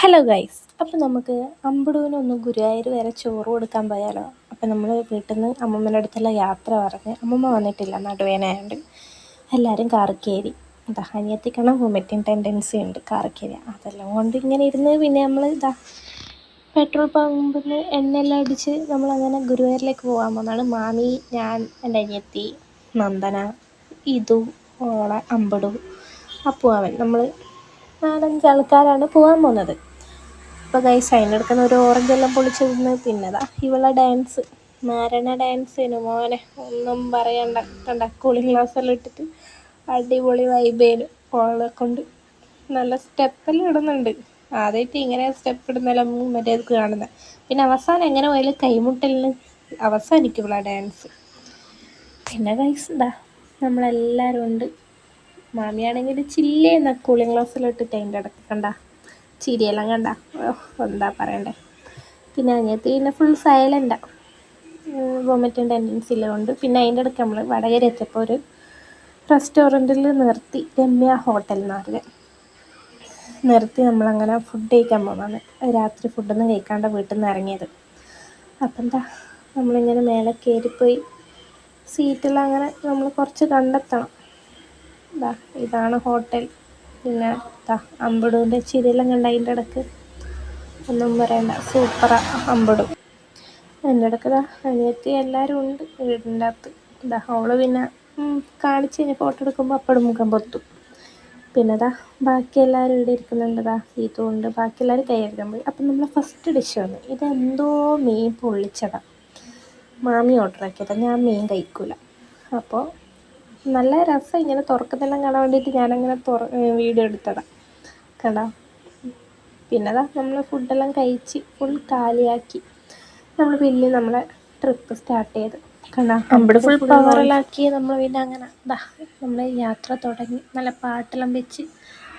Hello guys അപ്പോൾ നമുക്ക് അമ്പടൂനൊന്ന് ഗുരുവായൂർ വരെ ചോറ് കൊടുക്കാൻ പോയാലോ? അപ്പോൾ നമ്മൾ വീട്ടിൽ നിന്ന് അമ്മമ്മേന്റെ അടുത്തുള്ള യാത്ര പറഞ്ഞ് അമ്മമ്മ വന്നിട്ടില്ല നടുവേനായതുകൊണ്ട് എല്ലാവരും കാർക്കേരി. എന്താ അനിയത്തിക്കണം ടെൻഡൻസി ഉണ്ട് കാർക്കേരി. അതെല്ലാം കൊണ്ട് ഇങ്ങനെ ഇരുന്ന് പിന്നെ നമ്മൾ ഇതാ പെട്രോൾ പമ്പിൽ നിന്ന് എണ്ണയെല്ലാം അടിച്ച് നമ്മളങ്ങനെ ഗുരുവായൂരിലേക്ക് പോകാൻ പോകുന്നതാണ് മാമി ഞാൻ എന്റെ അനിയത്തി നന്ദന ഇതു ഓളെ അമ്പടു. അപ്പുവാവൻ നമ്മൾ നാലഞ്ച് ആൾക്കാരാണ് പോകാൻ പോകുന്നത് അപ്പോൾ ഗൈസ് അതിനെടുക്കുന്ന ഒരു ഓറഞ്ച് എല്ലാം പൊളിച്ച് തിന്ന് പിന്നതാ ഇവളെ ഡാൻസ് മാരണ ഡാൻസ് മോനെ ഒന്നും പറയണ്ട കണ്ട കൂളിംഗ് ഗ്ലാസ് എല്ലാം ഇട്ടിട്ട് അടിപൊളി വൈബേനു ഓളെ കൊണ്ട്. നല്ല സ്റ്റെപ്പെല്ലാം ഇടുന്നുണ്ട്. ആദ്യമായിട്ട് ഇങ്ങനെ സ്റ്റെപ്പ് ഇടുന്നെല്ലാം മറ്റേ കാണുന്നത് പിന്നെ അവസാനം എങ്ങനെ പോയാലും കൈമുട്ടലിന് അവസാനിക്കും ഇവളെ ഡാൻസ് പിന്നെ ഗൈസ് ഇതാ നമ്മളെല്ലാവരും ഉണ്ട്. മാമിയാണെങ്കിൽ ചില്ലേന്ന കൂളിംഗ് ഗ്ലാസ്സിലിട്ടിട്ട് അതിന്റെ ഇടയ്ക്ക് കണ്ട. ചിരിയെല്ലാം കണ്ട. എന്താ പറയണ്ടേ. പിന്നെ അതിനകത്ത് പിന്നെ ഫുൾ സൈലന്റാണ് വൊമിറ്റിങ് ടെൻഡൻസി ഉള്ളതുകൊണ്ട് പിന്നെ അതിന്റെ ഇടയ്ക്ക് നമ്മൾ വടകര എത്തിയപ്പോൾ ഒരു റെസ്റ്റോറന്റിൽ നിർത്തി. രമ്യ ഹോട്ടൽ പറഞ്ഞ്. നിർത്തി നമ്മളങ്ങനെ ഫുഡ് കഴിക്കാൻ പോകുന്നതാണ് രാത്രി ഫുഡൊന്നും കഴിക്കാണ്ട് വീട്ടിൽ നിന്ന് ഇറങ്ങിയത്. അപ്പം എന്താ നമ്മളിങ്ങനെ മേലെ കയറിപ്പോയി സീറ്റെല്ലാം അങ്ങനെ നമ്മൾ കുറച്ച് കണ്ടെത്തണം. ഇതാ ഇതാണ് ഹോട്ടൽ പിന്നെ അമ്പടൂന്റെ ചിരിയെല്ലാം കണ്ട അതിന്റെ ഇടയ്ക്ക് ഒന്നും പറയണ്ട സൂപ്പറാ അമ്പടും. എന്റെ ഇടയ്ക്ക് ഇതാ അനിയത്തി എല്ലാവരും ഉണ്ട് വീടിന്റെ അകത്ത്. ഇതാ അവൾ പിന്നെ കാണിച്ച് കഴിഞ്ഞ് ഫോട്ടോ എടുക്കുമ്പോൾ അപ്പടും മുഖം പൊത്തും. പിന്നെ ഇതാ ബാക്കി എല്ലാവരും ഇവിടെ ഇരിക്കുന്നുണ്ട് ഇതാ ബാക്കി എല്ലാവരും കൈയെടുക്കാൻ പോയി. അപ്പം നമ്മളെ ഫസ്റ്റ് ഡിഷ് വന്നു ഇതെന്തോ മീൻ പൊള്ളിച്ചതാണ് മാമി ഓർഡർ ആക്കിയതാണ് ഞാൻ മീൻ കഴിക്കൂല. അപ്പോൾ നല്ല രസം ഇങ്ങനെ തുറക്കുന്നതെല്ലാം കാണാൻ വേണ്ടിയിട്ട് ഞാനങ്ങനെ തുറ വീഡിയോ എടുത്തതാണ് കണ്ടോ? പിന്നെ അതാ നമ്മൾ ഫുഡെല്ലാം കഴിച്ച് ഫുൾ കാലിയാക്കി. നമ്മൾ പിന്നെ നമ്മളെ ട്രിപ്പ് സ്റ്റാർട്ട് ചെയ്ത്. കണ്ടോ? ഫുൾ പവറിലാക്കി നമ്മൾ പിന്നെ അങ്ങനെ ഇതാ നമ്മൾ യാത്ര തുടങ്ങി. നല്ല പാട്ടെല്ലാം വെച്ച്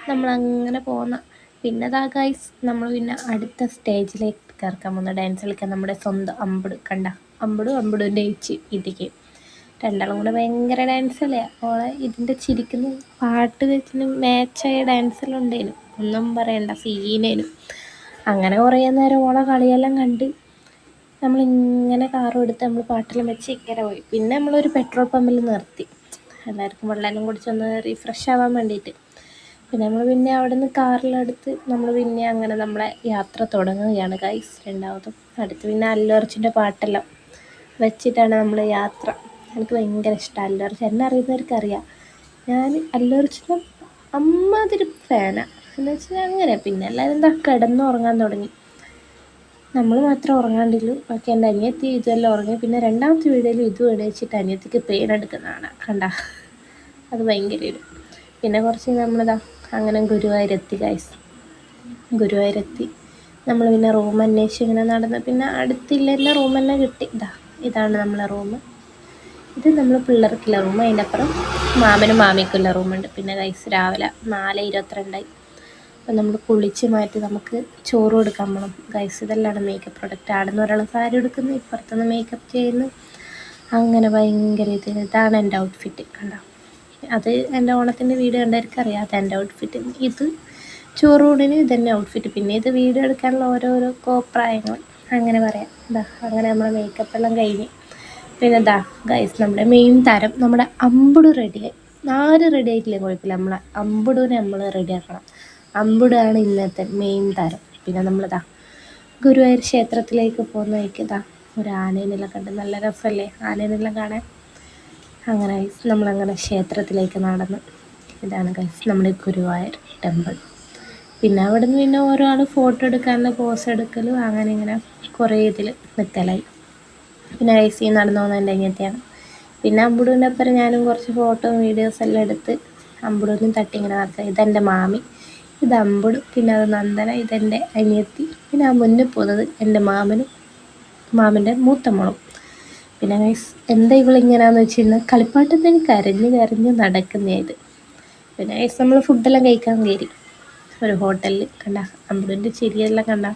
നമ്മളങ്ങനെ പോകുന്ന പിന്നെ. അതാ ഗൈസ് നമ്മൾ പിന്നെ അടുത്ത സ്റ്റേജിലേക്ക് കയറക്കാൻ പോകുന്ന ഡാൻസ് കളിക്കാൻ നമ്മുടെ സ്വന്തം അമ്പട് കണ്ട? അമ്പടും അമ്പടും ചേച്ചി ഇതിക്ക് രണ്ടാളും കൂടെ ഭയങ്കര ഡാൻസ് അല്ലേ ഓളെ ഇതിന്റെ ചിരിക്കുന്ന പാട്ട് വെച്ചിന് മാച്ചായ ഡാൻസെല്ലാം ഉണ്ടായിരുന്നു ഒന്നും പറയണ്ട സീനേനു അങ്ങനെ കുറേ നേരം ഓളെ കളിയെല്ലാം കണ്ട് നമ്മളിങ്ങനെ കാറും എടുത്ത് നമ്മൾ പാട്ടെല്ലാം വെച്ച് ഇങ്ങനെ പോയി. പിന്നെ നമ്മളൊരു പെട്രോൾ പമ്പിൽ നിർത്തി. എല്ലാവർക്കും വെള്ളം കുടിച്ചൊന്ന് റീഫ്രഷ് ആവാൻ വേണ്ടിയിട്ട് പിന്നെ നമ്മൾ പിന്നെ അവിടെ നിന്ന് കാറിലെടുത്ത് നമ്മൾ പിന്നെ അങ്ങനെ നമ്മളെ യാത്ര തുടങ്ങുകയാണ് ഗൈസ് രണ്ടാമതും. അടുത്ത് പിന്നെ അല്ലു പാട്ടെല്ലാം വെച്ചിട്ടാണ് നമ്മൾ യാത്ര. എനിക്ക് ഭയങ്കര ഇഷ്ടമാണ് അല്ലു എന്നെ അറിയുന്നവർക്കറിയാം. ഞാൻ അല്ലു അർജുന്റെ അമ്മാതിരി ഫാനാണ് എന്ന് വെച്ചാൽ അങ്ങനെ. പിന്നെ എല്ലാവരും എന്താ കിടന്നുറങ്ങാൻ തുടങ്ങി. നമ്മൾ മാത്രം ഉറങ്ങാണ്ടില്ലു ബാക്കി എന്റെ അനിയത്തി ഇതെല്ലാം ഉറങ്ങി. പിന്നെ രണ്ടാമത്തെ വീഡിയോയിൽ ഇതും എണീച്ചിട്ട് അനിയത്തിക്ക് പെയിൻ എടുക്കുന്നതാണ് കണ്ട? അത് ഭയങ്കര ഒരു പിന്നെ കുറച്ച് നമ്മളിതാ അങ്ങനെ ഗുരുവായൂരെത്തി ഗൈസ് ഗുരുവായൂരെത്തി. നമ്മൾ പിന്നെ റൂം അന്വേഷിച്ച് ഇങ്ങനെ നടന്ന്. പിന്നെ അടുത്തില്ല റൂം തന്നെ കിട്ടി. ഇതാ ഇതാണ് നമ്മളെ റൂം ഇത് നമ്മൾ പിള്ളേർക്കുള്ള റൂം അതിന്റെ അപ്പുറം മാമനും മാമിക്കുള്ള റൂമുണ്ട് പിന്നെ ഗൈസ് രാവിലെ നാല് ഇരുപത്തിരണ്ടായി. അപ്പം നമ്മൾ കുളിച്ച് മാറ്റി നമുക്ക് ചോറ് കൊടുക്കാൻ പോകണം ഗൈസ് ഇതെല്ലാം മേക്കപ്പ് പ്രൊഡക്റ്റ് ആടുന്ന ഒരാൾ സാരി എടുക്കുന്നു ഇപ്പുറത്തുനിന്ന് മേക്കപ്പ് ചെയ്യുന്നു. അങ്ങനെ ഭയങ്കര ഇത് ഇതാണ് എന്റെ ഔട്ട്ഫിറ്റ് കണ്ടോ? അത് എന്റെ ഓണത്തിന്റെ വീഡിയോ കണ്ടവർക്ക് അറിയാം. അത് എന്റെ ഔട്ട്ഫിറ്റ് ഇത് ചോറൂടിന് ഇതന്നെ ഔട്ട്ഫിറ്റ് പിന്നെ ഇത് വീഡിയോ എടുക്കാനുള്ള ഓരോരോ കോപ്രായങ്ങൾ. അങ്ങനെ പറയാം. അങ്ങനെ നമ്മൾ മേക്കപ്പ് എല്ലാം കഴിഞ്ഞ്. പിന്നെ എന്താ ഗൈസ് നമ്മുടെ മെയിൻ തരം നമ്മുടെ അമ്പുടു റെഡിയായി ആര് റെഡി ആയിട്ടില്ലേ കുഴപ്പമില്ല. നമ്മളെ അമ്പുടുവിനെ നമ്മൾ റെഡിയാക്കണം അമ്പുടാണ് ഇന്നത്തെ മെയിൻ താരം. പിന്നെ നമ്മളിതാ ഗുരുവായൂർ ക്ഷേത്രത്തിലേക്ക് പോകുന്ന വഴിക്ക് ഇതാ ഒരു ആനേനെല്ലാം കണ്ട് നല്ല രസമല്ലേ? ആനേനെല്ലാം കാണാൻ? അങ്ങനെ ഗൈസ് നമ്മളങ്ങനെ ക്ഷേത്രത്തിലേക്ക് നടന്ന്. ഇതാണ് ഗൈസ് നമ്മുടെ ഗുരുവായൂർ ടെമ്പിൾ പിന്നെ അവിടെ നിന്ന് പിന്നെ ഓരോ ആൾ ഫോട്ടോ എടുക്കാനുള്ള പോസ് എടുക്കലും അങ്ങനെ ഇങ്ങനെ കുറേ ഇതിൽ നിൽക്കലായി പിന്നെ ഐ സി നടന്നു പോകുന്ന എന്റെ അനിയത്തിയാണ് പിന്നെ അമ്പുടൂന്റെ അപ്പുറം ഞാനും കുറച്ച് ഫോട്ടോ വീഡിയോസ് എല്ലാം എടുത്ത് അമ്പുടൂനും തട്ടി ഇങ്ങനെ നടക്കുക ഇതെന്റെ മാമി ഇത് അമ്പുടു പിന്നെ അത് നന്ദന ഇതെന്റെ അനിയത്തി പിന്നെ ആ മുന്നിൽ പോകുന്നത് എന്റെ മാമനും മാമന്റെ മൂത്ത മോളും. പിന്നെ ഗൈസ് എന്താ ഇവളിങ്ങനെയാണെന്ന് വെച്ച് കഴിഞ്ഞാൽ കളിപ്പാട്ടം തന്നെ കരഞ്ഞ് കരഞ്ഞ് നടക്കുന്നതായത് പിന്നെ ഗൈസ് നമ്മൾ ഫുഡെല്ലാം കഴിക്കാൻ കയറി. ഒരു ഹോട്ടലിൽ കണ്ട അമ്പുടൂന്റെ ചിരിയെല്ലാം കണ്ട.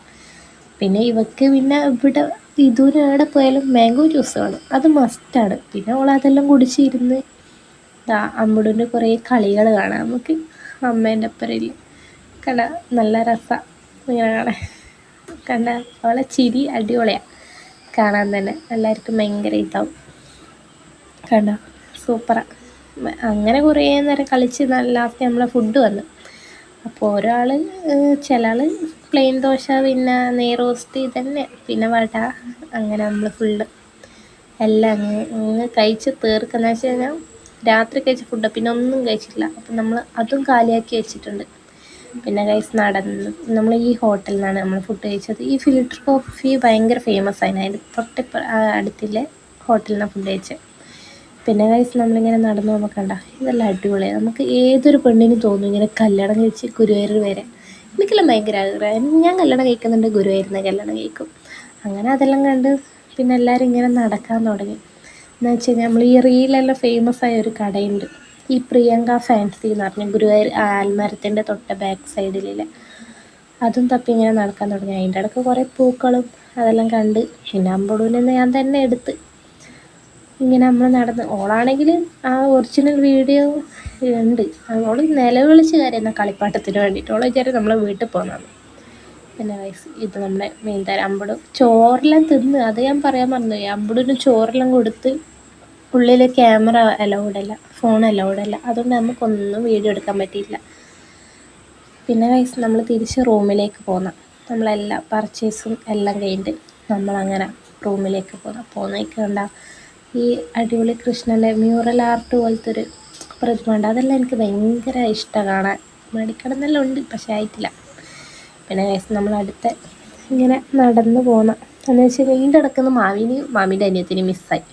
പിന്നെ ഇവക്ക് പിന്നെ ഇവിടെ ഇതുവിന് എവിടെ പോയാലും മാംഗോ ജ്യൂസ് വേണം അത് മസ്റ്റാണ് പിന്നെ ഓൾ അതെല്ലാം കുടിച്ചിരുന്ന് ദാ അമ്മൂടിന്റെ കുറേ കളികൾ കാണാം. നമുക്ക് അമ്മേന്റെ അപ്പുറയിൽ കണ്ട നല്ല രസം. ഇങ്ങനെ കാണാൻ കണ്ട അവളെ ചിരി അടിപൊളിയാണ് കാണാൻ തന്നെ എല്ലാവർക്കും ഭയങ്കര ഇതാവും. കണ്ട സൂപ്പറാണ് അങ്ങനെ കുറേ നേരം കളിച്ച് ലാസ്റ്റ് നമ്മളെ ഫുഡ് വന്നു. അപ്പോൾ ഒരാൾ ചില ആൾ പ്ലെയിൻ ദോശ പിന്നെ നെയ് റോസ്റ്റ് ഇതന്നെ. പിന്നെ വട അങ്ങനെ നമ്മൾ ഫുള്ള് എല്ലാം അങ്ങ് അങ്ങ് കഴിച്ച് തീർക്കുന്ന വെച്ച് കഴിഞ്ഞാൽ രാത്രി കഴിച്ച ഫുഡ് പിന്നെ ഒന്നും കഴിച്ചിട്ടില്ല. അപ്പം നമ്മൾ അതും കാലിയാക്കി വെച്ചിട്ടുണ്ട്. പിന്നെ കൈസ് നടന്ന് നമ്മൾ ഈ ഹോട്ടലിൽ നിന്നാണ് നമ്മൾ ഫുഡ് കഴിച്ചത്. ഈ ഫിൽട്ടർ കോഫി ഭയങ്കര ഫേമസ് ആയിരുന്നു അതിന്റെ തൊട്ട് അടുത്തിലെ ഹോട്ടലിൽ നിന്നാണ് ഫുഡ് കഴിച്ചത് പിന്നെ കൈസ് നമ്മളിങ്ങനെ നടന്നു പോകുമ്പോൾ കണ്ട ഇതെല്ലാം അടിപൊളിയാണ് നമുക്ക് ഏതൊരു പെണ്ണിനും തോന്നും ഇങ്ങനെ കല്യാണം കഴിച്ച് ഗുരുവായൂർ വരെ. എനിക്കെല്ലാം ഭയങ്കര ആഗ്രഹം ഞാൻ കല്യാണം കഴിക്കുന്നുണ്ട് ഗുരുവായിരുന്ന കല്യാണം കഴിക്കും. അങ്ങനെ അതെല്ലാം കണ്ട് പിന്നെ എല്ലാവരും ഇങ്ങനെ നടക്കാൻ തുടങ്ങി. എന്ന് വെച്ച് കഴിഞ്ഞാൽ നമ്മൾ ഈ റീലെല്ലാം ഫേമസ് ആയ ഒരു കടയുണ്ട്. ഈ പ്രിയങ്ക ഫാൻസി എന്ന് പറഞ്ഞ ഗുരുവായൂർ ആൽമരത്തിന്റെ തൊട്ട ബാക്ക് സൈഡിലെ അതും തപ്പി ഇങ്ങനെ നടക്കാൻ തുടങ്ങി. അതിന്റെ ഇടയ്ക്ക് കുറേ പൂക്കളും അതെല്ലാം കണ്ട് പിന്നെ അമ്പടൂരിൽ ഞാൻ തന്നെ എടുത്ത് ഇങ്ങനെ നമ്മൾ നടന്ന് ഓളാണെങ്കിൽ ആ ഒറിജിനൽ വീഡിയോ ഉണ്ട്. ഓൾ നിലവിളിച്ച് കാര്യം കളിപ്പാട്ടത്തിന് വേണ്ടിയിട്ട് ഓൾ വിചാരം നമ്മളെ വീട്ടിൽ പോകുന്നതാണ് പിന്നെ വയസ്സ് ഇത് നമ്മുടെ മീൻതരം അമ്പടും ചോറെല്ലാം തിന്ന് അത് ഞാൻ പറയാൻ മറന്നു അമ്പടിന് ചോറെല്ലാം കൊടുത്ത് ഉള്ളിൽ ക്യാമറ അലൗഡല്ല ഫോൺ അലൗഡല്ല അതുകൊണ്ട് നമുക്കൊന്നും വീഡിയോ എടുക്കാൻ പറ്റിയില്ല. പിന്നെ വയസ്സ് നമ്മൾ തിരിച്ച് റൂമിലേക്ക് പോന്ന. നമ്മളെല്ലാം പർച്ചേസും എല്ലാം കഴിഞ്ഞിട്ട് നമ്മളങ്ങനെ റൂമിലേക്ക് പോന്ന. പോകുന്നതൊക്കെ ഉണ്ടാ ഈ അടിപൊളി കൃഷ്ണന്റെ മ്യൂറൽ ആർട്ട് പോലത്തെ ഒരു പ്രതിമ ഉണ്ട് അതെല്ലാം എനിക്ക് ഭയങ്കര ഇഷ്ടമാണ് കാണാൻ. മടിക്കടന്നെല്ലാം ഉണ്ട് പക്ഷേ ആയിട്ടില്ല. പിന്നെ നമ്മൾ അടുത്ത ഇങ്ങനെ നടന്നു പോകുന്ന എന്ന് വെച്ചാൽ ഇതിന്റെ ഇടയ്ക്ക് മാവിന് മാമിന്റെ അനിയത്തിന് മിസ്സായി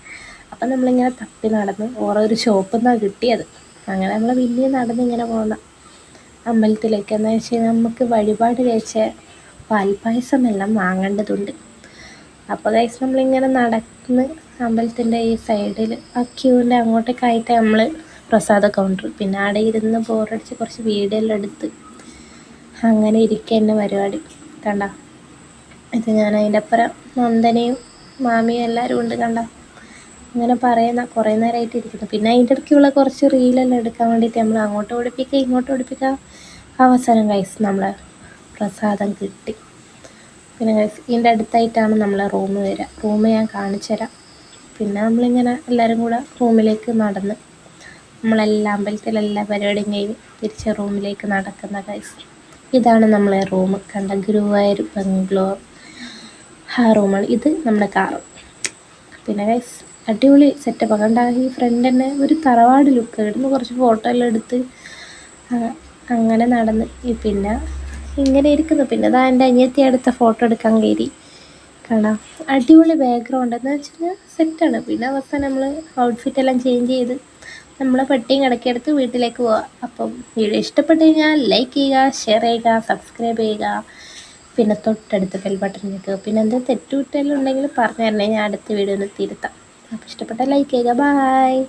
അപ്പം നമ്മളിങ്ങനെ തപ്പി നടന്ന് ഓരോ ഒരു ഷോപ്പിൽ നിന്നാണ് കിട്ടിയത്. അങ്ങനെ നമ്മൾ വലിയ നടന്ന് ഇങ്ങനെ പോകുന്ന അമ്പലത്തിലേക്ക്. എന്ന് വെച്ചാൽ നമുക്ക് വഴിപാട് കഴിച്ച പാൽപ്പായസം എല്ലാം വാങ്ങേണ്ടതുണ്ട്. അപ്പോൾ കഴിച്ച് നമ്മളിങ്ങനെ നടന്ന് അമ്പലത്തിന്റെ ഈ സൈഡിൽ ആ ക്യൂവിന്റെ അങ്ങോട്ടേക്കായിട്ട് നമ്മൾ പ്രസാദ കൗണ്ടർ പിന്നെ അവിടെ ഇരുന്ന് ബോറടിച്ച് കുറച്ച് വീഡിയോ എല്ലാം എടുത്ത് അങ്ങനെ ഇരിക്കുക പരിപാടി. കണ്ട? ഇത് ഞാൻ അതിന്റെ അപ്പുറം നന്ദനയും മാമിയും എല്ലാവരും ഉണ്ട് കണ്ട? അങ്ങനെ പറയുന്ന കുറേ നേരമായിട്ട് ഇരിക്കുന്നു. പിന്നെ അതിന്റെ ഇടയ്ക്കുള്ള കുറച്ച് റീലെല്ലാം എടുക്കാൻ വേണ്ടിയിട്ട് നമ്മൾ അങ്ങോട്ട് ഓടിപ്പിക്കുക ഇങ്ങോട്ട് ഓടിപ്പിക്കുക അവസരം കഴിച്ച് നമ്മളെ പ്രസാദം കിട്ടി. പിന്നെ ഇതിന്റെ അടുത്തായിട്ടാണ് നമ്മളെ റൂം വരിക റൂം ഞാൻ കാണിച്ചു തരാം. പിന്നെ നമ്മളിങ്ങനെ എല്ലാവരും കൂടെ റൂമിലേക്ക് നടന്ന് നമ്മളെല്ലാം അമ്പലത്തിലെല്ലാ പരിപാടിയും കഴിഞ്ഞ് തിരിച്ച് റൂമിലേക്ക് നടക്കുന്ന കൈസ് ഇതാണ് നമ്മളെ റൂം കണ്ട ഗുരുവായൂർ ബംഗ്ലോർ ആ റൂമാണ് ഇത് നമ്മുടെ കാറ് പിന്നെ കൈസ് അടിപൊളി സെറ്റപ്പ് കണ്ട ഈ ഫ്രണ്ട് തന്നെ ഒരു തറവാട് ലുക്ക് ഇവിടുന്ന് കുറച്ച് ഫോട്ടോ എല്ലാം എടുത്ത് അങ്ങനെ നടന്ന്. പിന്നെ ഇങ്ങനെ ഇരിക്കുന്നു. പിന്നെ അതാ എന്റെ അനിയത്തി അടുത്ത ഫോട്ടോ എടുക്കാൻ കയറി. കാണാം. അടിപൊളി ബാക്ക്ഗ്രൗണ്ട് എന്ന് വെച്ചാൽ സെറ്റാണ് പിന്നെ അവസാനം നമ്മൾ ഔട്ട്ഫിറ്റ് എല്ലാം ചേഞ്ച് ചെയ്ത് നമ്മൾ പെട്ടിയും കിടക്കിയെടുത്ത് വീട്ടിലേക്ക് പോവാം. അപ്പം വീഡിയോ ഇഷ്ടപ്പെട്ട് കഴിഞ്ഞാൽ ലൈക്ക് ചെയ്യുക ഷെയർ ചെയ്യുക സബ്സ്ക്രൈബ് ചെയ്യുക. പിന്നെ തൊട്ടടുത്ത് ബെൽ ബട്ടൺ നിൽക്കുക. പിന്നെ എന്താ തെറ്റുകുറ്റെല്ലാം ഉണ്ടെങ്കിൽ പറഞ്ഞു തരണേ. ഞാൻ അടുത്ത വീഡിയോ ഒന്ന് തിരുത്താം. അപ്പോൾ ഇഷ്ടപ്പെട്ട ലൈക്ക് ചെയ്യുക. ബായ്